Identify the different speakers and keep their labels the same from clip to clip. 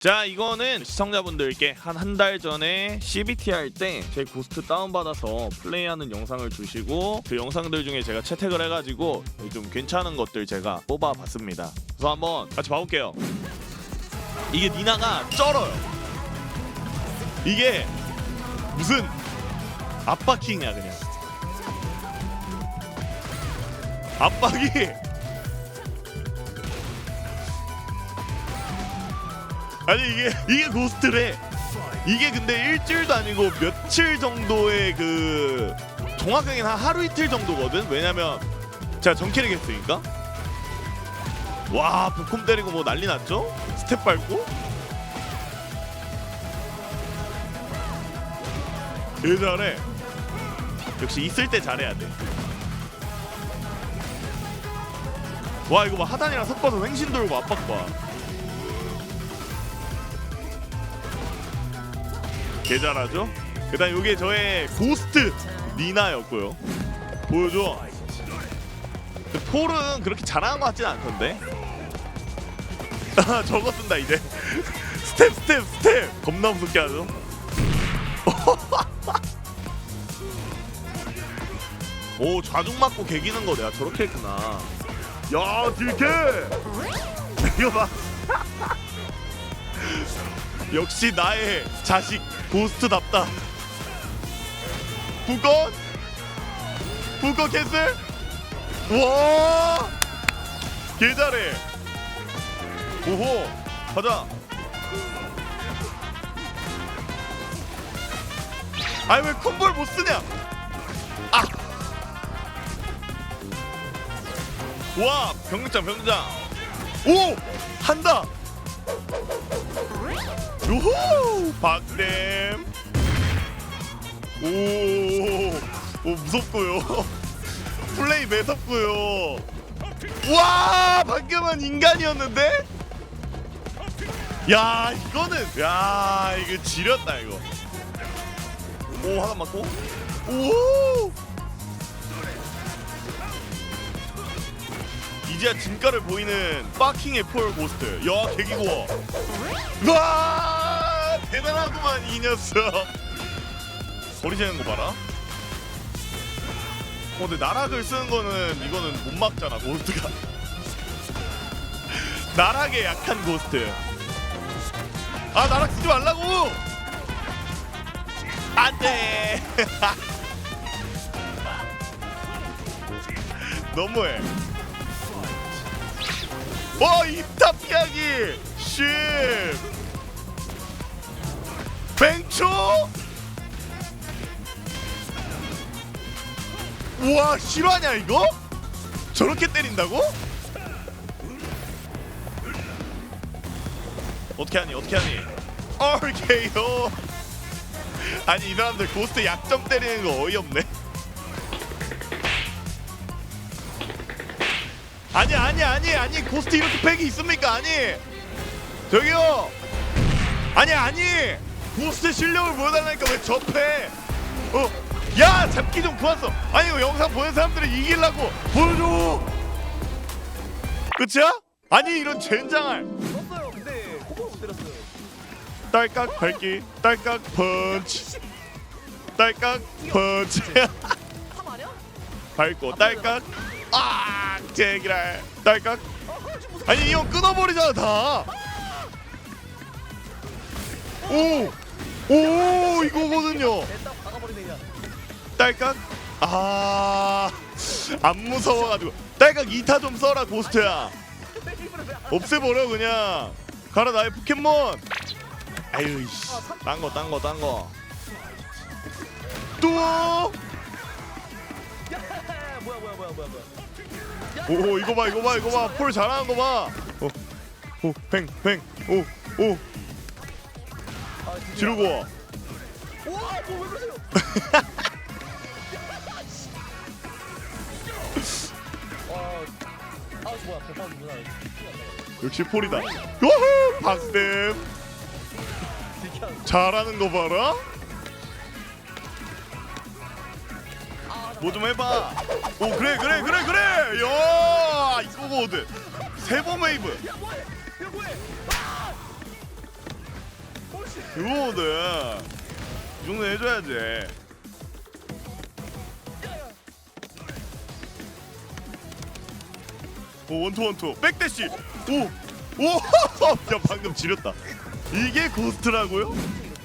Speaker 1: 자 이거는 시청자분들께 한 한 달 전에 CBT 할 때 제 고스트 다운받아서 플레이하는 영상을 주시고 그 영상들 중에 제가 채택을 해가지고 좀 괜찮은 것들 제가 뽑아봤습니다. 그래서 한번 같이 봐볼게요. 이게 니나가 쩔어요. 이게 무슨 압박킹이야 그냥. 압박이 아니 이게 이게 고스트래. 이게 근데 일주일도 아니고 며칠 정도의 그 정확하게는 한 하루 이틀 정도거든. 왜냐면 제가 정캐릭 했으니까. 와 북콤 때리고 뭐 난리 났죠? 스텝 밟고. 개 잘해. 역시 있을 때 잘해야 돼. 와 이거 봐 하단이랑 섞어서 횡신 돌고 압박 봐. 개 잘하죠? 그다음 이게 저의 고스트 니나였고요. 보여줘. 근데 폴은 그렇게 잘하는 것 같진 않던데. 아 저거 쓴다 이제. 스텝 스텝 스텝. 겁나 무섭게 하죠. 오 좌중 맞고 개기는 거 내가 저렇게 했구나. 야 딜캐. 이거 봐. 역시 나의 자식 고스트답다. 북건 북건 캔슬. 와, 개 잘해. 오호, 가자. 아니 왜 콤보를 못 쓰냐? 아. 와, 병장 병장. 오, 한다. 요호 박댐 오, 오 무섭고요. 플레이 매섭고요. 와 방금은 인간이었는데? 야 이거는 야 이거 지렸다 이거. 오 하나 맞고. 오 이제야 진가를 보이는 파킹의 폴 고스트 야 개기고 와 대단하구만 이 녀석. 거리 재는 거 봐라. 어 근데 나락을 쓰는 거는 이거는 못 막잖아 고스트가. 나락에 약한 고스트 아 나락 쓰지 말라고! 안돼! 너무해 와 피하기 쉣 뱅초? 우와 실화냐 이거? 저렇게 때린다고? 어떻게 하니 어떻게 하니? RKO 아니 이 사람들 고스트 약점 때리는 거 어이없네 아니 아니 아니 아니 고스트 이렇게 팩이 있습니까? 아니. 저기요. 아니 아니. 고스트 실력을 보여달라니까 왜 접해? 어 야 잡기 좀 좋았어. 아니 이거 영상 보는 사람들을 이기려고. 보여줘. 그치야? 아니 이런 젠장할.
Speaker 2: 떴어요. 근데 코코로 못 때렸어요.
Speaker 1: 딸깍 밟기 딸깍 펀치. 딸깍 펀치.
Speaker 2: 탑 아니야?
Speaker 1: 밟고 딸깍. 아 제기랄 딸깍 아니 이 형 끊어버리잖아 다. 오, 오 이거거든요. 딸깍. 아, 안 무서워가지고 딸깍 2타 좀 써라 고스트야. 없애버려 그냥. 가라 나의 포켓몬. 아유 씨, 딴 거 딴 거 딴 거. 또.
Speaker 2: 뭐야 뭐야.
Speaker 1: 오 이거 봐 이거 봐 이거 봐폴 잘하는 거 봐.
Speaker 2: 아, 진짜.
Speaker 1: 지르고 와.
Speaker 2: 우와, 뭐왜 그러세요? 아, 아 뭐야 대박이구나.
Speaker 1: 역시 폴이다. 요후 박댐. 잘하는 거 봐라.
Speaker 2: 아,
Speaker 1: 뭐좀 해봐. 오 그래 그래 그래 그래. 야 이거거든. 세번 웨이브.
Speaker 2: 야 뭐해?
Speaker 1: 그거거든 이 정도 해줘야지 오 원투 원투 백대시 오오야 방금 지렸다 이게 고스트라고요?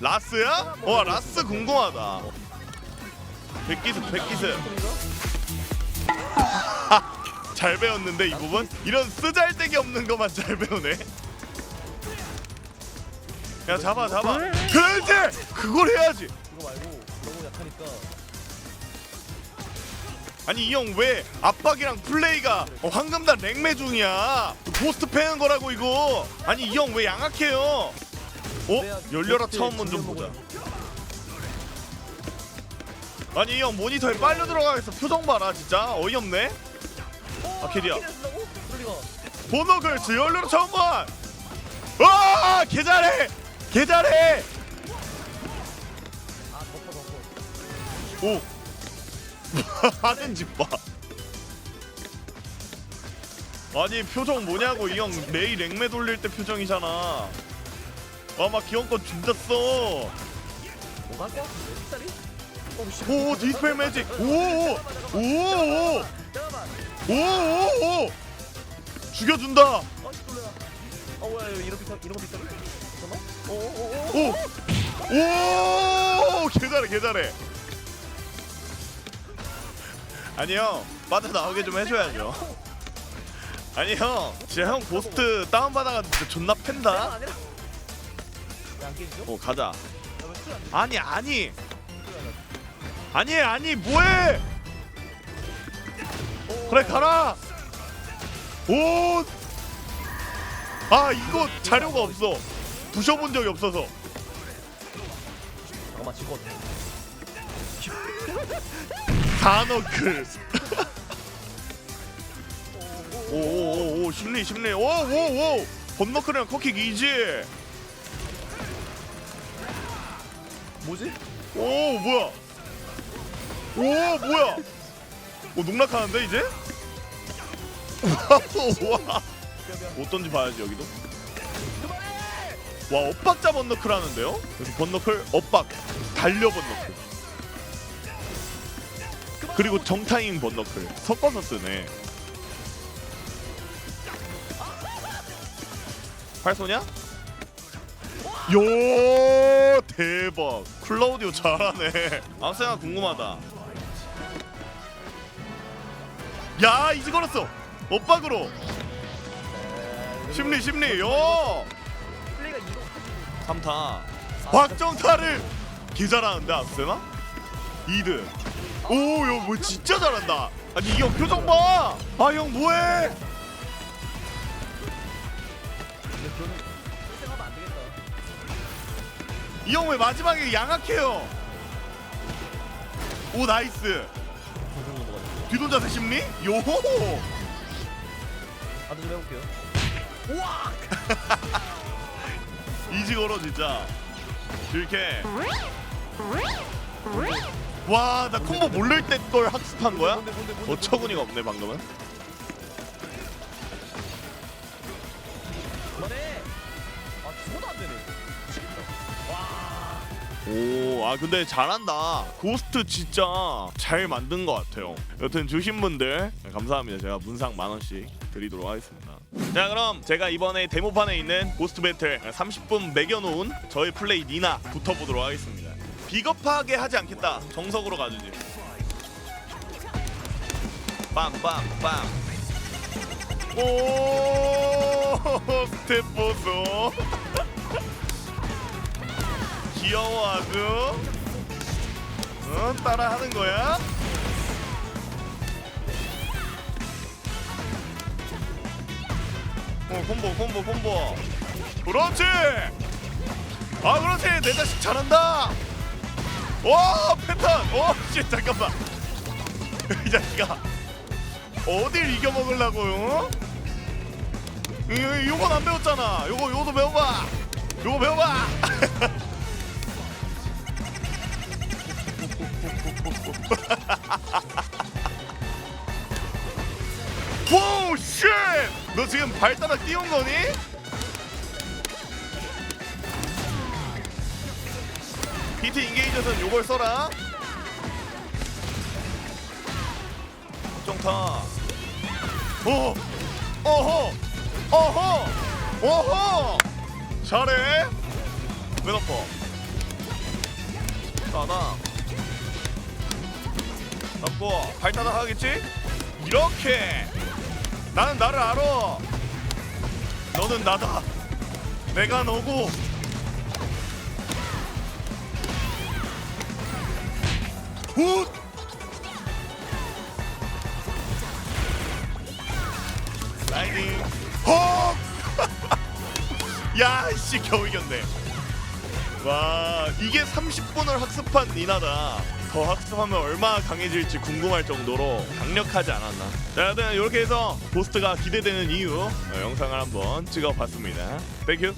Speaker 1: 라스야? 와 라스 궁금하다 백기스 백기스 잘 배웠는데 이 부분? 이런 쓰잘데기 없는 것만 잘 배우네. 야 잡아 잡아. 그렇지 그걸 해야지.
Speaker 2: 이거 말고 너무 약하니까.
Speaker 1: 아니 이 형 왜 압박이랑 플레이가 어, 황금단 랭매 중이야? 보스트 패는 거라고 이거. 아니 이 형 왜 양악해요? 어? 열려라 처음 먼저 보자. 아니 이 형 모니터에 빨려 들어가겠어. 표정 봐라 진짜. 어이없네 아, 캐리야. 보너글스 처음 봐 와! 개 잘해! 개 잘해!
Speaker 2: 아 덮어 덮어
Speaker 1: 오 하는 짓봐 아니 표정 뭐냐고 이형 매일 랭매 돌릴 때 표정이잖아 아막 기억권 진짜 써
Speaker 2: 뭐가 할거 같은데? 어 씨.
Speaker 1: 오 디스펠 매직 오오오오 오 오오오 죽여준다!
Speaker 2: 어 뭐야 이런 비싸 이런 거 비싸리? 잠깐만. 오오오오
Speaker 1: 오오! 개잘해 개잘해. 아니 형 빠져나오게 좀 해줘야죠. 아니 형 진짜 형 고스트 다운받아가 진짜 존나 팬다.
Speaker 2: 아니라 야안 깨지죠?
Speaker 1: 어 가자? 아니 아니. 아니 아니 뭐해 그래 가라! 오 아 이거 자료가 없어. 부셔본 적이 없어서.
Speaker 2: 잠깐만 지금
Speaker 1: 단어클 오오오오 심리 심리. 오오오! 번너클이랑 커킥 이지.
Speaker 2: 뭐지?
Speaker 1: 오 뭐야? 오 뭐야 오 농락하는데 이제? 와못 던지 봐야지 여기도. 와 엇박자 번너클 하는데요? 여기 번너클 엇박. 달려 번너클. 그리고 정타임 번너클. 섞어서 쓰네. 활 쏘냐? 요 대박. 클라우디오 잘하네. 아스야 궁금하다 야 이제 걸었어. 엇박으로. 심리 심리 요.
Speaker 2: 플레이가 이거
Speaker 1: 3타. 박정타를 개 잘하는데 아스나? 2등 오형뭐 진짜 잘한다. 아니 이 형 표정 봐아 형 뭐해?
Speaker 2: 근데 저는 생각하면 안 되겠다
Speaker 1: 이 형 왜 마지막에 양악해요? 오 나이스 뒤돈자세 심리? 요
Speaker 2: 다들 좀 해볼게요.
Speaker 1: 이지 걸어 진짜. 이렇게 와 나 콤보 모를 때걸 학습한 거야?
Speaker 2: 뭔데 뭔데 뭔데
Speaker 1: 어처구니가 없네 방금은 오, 아 근데 잘한다. 고스트 진짜 잘 만든 것 같아요. 여튼 주신 분들 네, 감사합니다. 제가 문상 만 원씩 드리도록 하겠습니다. 자 그럼 제가 이번에 데모판에 있는 고스트 배틀 30분 매겨놓은 저의 플레이 니나 붙어보도록 하겠습니다. 비겁하게 하지 않겠다. 정석으로 가주지. 빰빰빰. 오 스텝 보소. 귀여워 아주 어 따라 하는 거야? 어 콤보 콤보 콤보. 그렇지! 아 그렇지! 내 자식 잘한다! 와 패턴! 어씨 잠깐만. 이 자식아. 어딜 이겨먹으려고요? 이- 요건 안 배웠잖아. 요거 요거도 배워봐. 요거 배워봐 오 쉣! 너 지금 발바닥 띄운 거니? 비트 인게이저는 요걸 써라. 정타. 오 어허 어허 어허! 잘해. 왜 덮어 따당 덮고 발따닥 하겠지? 이렇게. 나는 나를 알아. 너는 나다. 내가 너고. 훗! 라이딩. 헉! 야 씨 겨우 이겼네. 와 이게 30분을 학습한 니나다 더 학습하면 얼마나 강해질지 궁금할 정도로 강력하지 않았나. 자 여튼 이렇게 해서 보스트가 기대되는 이유 어, 영상을 한번 찍어봤습니다. 땡큐